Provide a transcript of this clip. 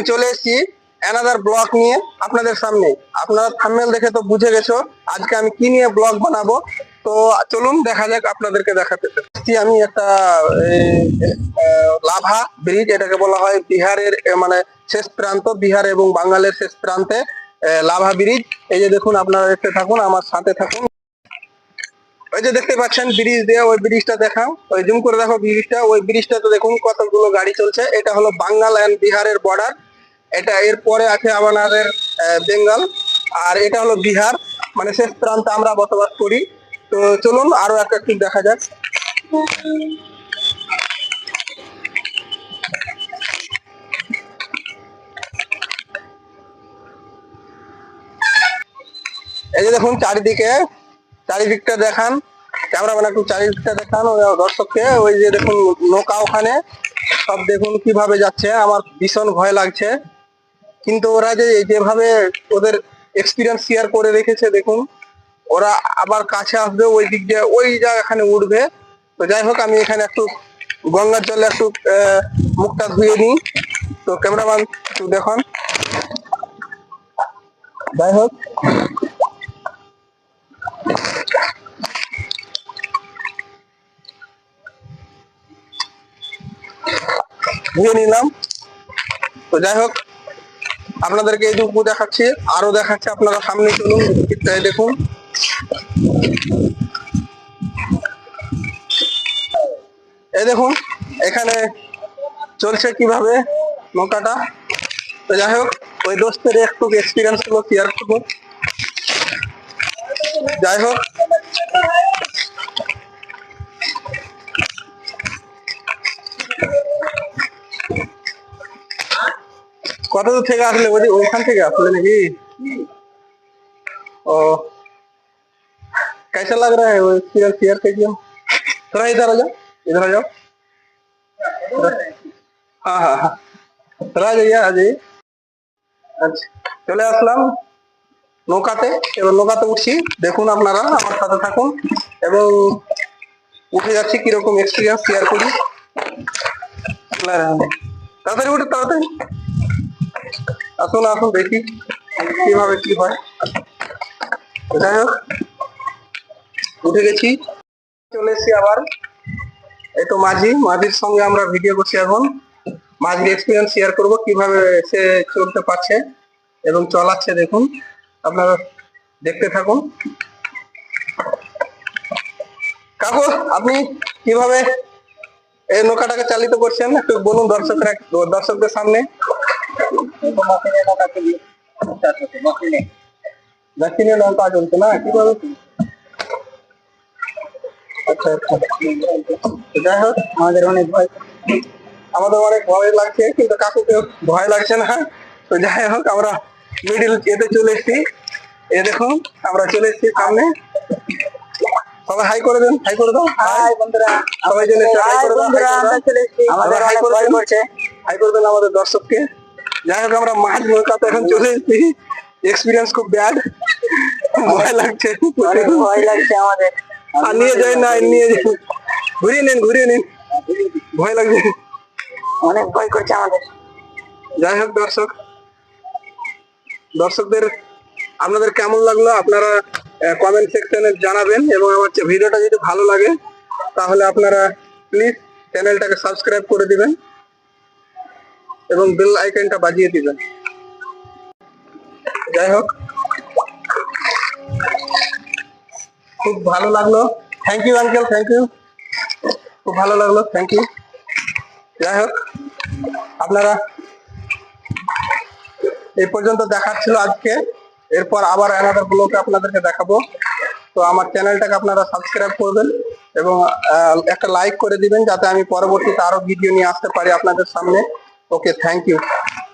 আমি চলে এসেছি অ্যানাদার ব্লগ নিয়ে আপনাদের সামনে। আপনারা থাম্বনেল দেখে তো বুঝে গেছো আজকে আমি কি নিয়ে ব্লগ বানাবো। তো চলুন দেখা যাক আপনাদেরকে দেখাতে। আমি একটা লাভা ব্রিজ এটাকে বলা হয় বিহারের মানে শেষ প্রান্ত, বিহার এবং বাঙালের শেষ প্রান্তে লাভা ব্রিজ এই যে দেখুন, আপনারা দেখতে থাকুন, আমার সাথে থাকুন। ওই যে দেখতে পাচ্ছেন ব্রিজ দিয়ে, ওই ব্রিজটা দেখাও। ওই জুম করে দেখো ব্রিজটা। ওই ব্রিজটাতে দেখুন কতগুলো গাড়ি চলছে। এটা হলো বাঙ্গাল এন্ড বিহারের বর্ডার এটা এর পরে আছে আমাদের বেঙ্গল, আর এটা হলো বিহার। মানে শেষ প্রান্তে আমরা বসবাস করি। তো চলুন, আরও একটা একটু দেখা যাক। এই যে দেখুন চারিদিকে, চারিদিকটা দেখান। ক্যামেরাম্যান একটু চারিদিকটা দেখান দর্শককে। ওই যে দেখুন নৌকা ওখানে। সব দেখুন কীভাবে যাচ্ছে। আমার ভীষণ ভয় লাগছে। কিন্তু ওরা যে যেভাবে ওদের এক্সপিরিয়েন্স শেয়ার করে রেখেছে, দেখুন, ওরা আবার কাছে আসবে, ওই দিক দিয়ে, ওই জায়গাখানে উঠবে। তো যাই হোক, আমি এখানে একটু গঙ্গার জলে একটু মুখটা ধুয়ে নিই। তো ক্যামেরাম্যান, একটু দেখুন। যাই হোক। ধুয়ে নিলাম। তো যাই হোক আপনাদেরকে এইটুকু দেখাচ্ছি। আরও দেখাচ্ছি আপনারা সামনে চলুন এই দেখুন। এই দেখুন, এখানে চলছে কীভাবে নৌকাটা। তো যাই হোক, ওই দোস্তের একটু এক্সপিরিয়েন্সগুলো শেয়ার করব। যাই হোক কত দূর থেকে আসলে ওই ওইখান থেকে আসলে নাকি ओ कैसा लग रहा है वो एक्सपीरियंस शेयर कीजिए थोड़ा इधर आ जाओ इधर आ जाओ हाँ हाँ हाँ थोड़ा आ जाइए आ जाइए আচ্ছা চলে আসলাম নৌকাতে এবার নৌকাতে উঠছি দেখুন আপনারা আমার সাথে থাকুন এবং উঠে যাচ্ছি কিরকম এক্সপিরিয়েন্স শেয়ার করি তাড়াতাড়ি উঠে তাড়াতাড়ি আসুন আসুন, দেখি কীভাবে কি হয়। যাই হোক, উঠে গেছি। চলে এসেছি আবার। এই তো মাঝি, মাঝির সঙ্গে আমরা ভিডিও করছি এখন। মাঝির এক্সপিরিয়েন্স শেয়ার করব, কীভাবে সে চলতে পারছে এবং চলাচ্ছে, দেখুন। আপনারা দেখতে থাকুন। কাকু, আপনি কীভাবে এই নৌকাটাকে চালিত করছেন? একটু বলুন দর্শকরা, দর্শকদের সামনে। কীভাবে আচ্ছা আচ্ছা যাই হোক আমাদের অনেক ভয় আমাদের অনেক ভয় লাগছে কিন্তু কাকুকে ভয় লাগছে না তো যাই হোক আমরা মিডিল এতে চলে এসেছি এ দেখুন আমরা চলে এসেছি সামনে সবাই হাই করে দেন হাই করে দাও হাই বন্ধুরা সবাই চলে হাই করে দাও হাই করে হাই করে দেন আমাদের দর্শককে যাই হোক আমরা মাছ নৌকাতে এখন চলে এসেছি। এক্সপিরিয়েন্স খুব ব্যাড ভয় লাগছে। ভয় লাগছে আমাদের। আর নিয়ে যাই না নিয়ে যাই। ঘুরিয়ে নিন ঘুরিয়ে নিন। ভয় লাগছে। অনেক ভয় করছে আমাদের। যাই হোক দর্শক। দর্শকদের আপনাদের কেমন লাগল আপনারা কমেন্ট সেকশনে জানাবেন এবং আমার ভিডিওটা যদি ভালো লাগে তাহলে আপনারা প্লিজ চ্যানেলটাকে সাবস্ক্রাইব করে দিবেন। এবং বেল আইকনটা বাজিয়ে দিবেন। যাই হোক খুব ভালো লাগল। Thank you uncle thank you খুব ভালো লাগল থ্যাংক ইউ যাই হোক আপনারা এই পর্যন্ত দেখার ছিল আজকে। এরপর আবার অ্যানাদার ব্লগে আপনাদেরকে দেখাবো। তো আমার চ্যানেলটাকে আপনারা সাবস্ক্রাইব করবেন এবং একটা লাইক করে দিবেন যাতে আমি পরবর্তীতে আরও ভিডিও নিয়ে আসতে পারি আপনাদের সামনে। Okay thank you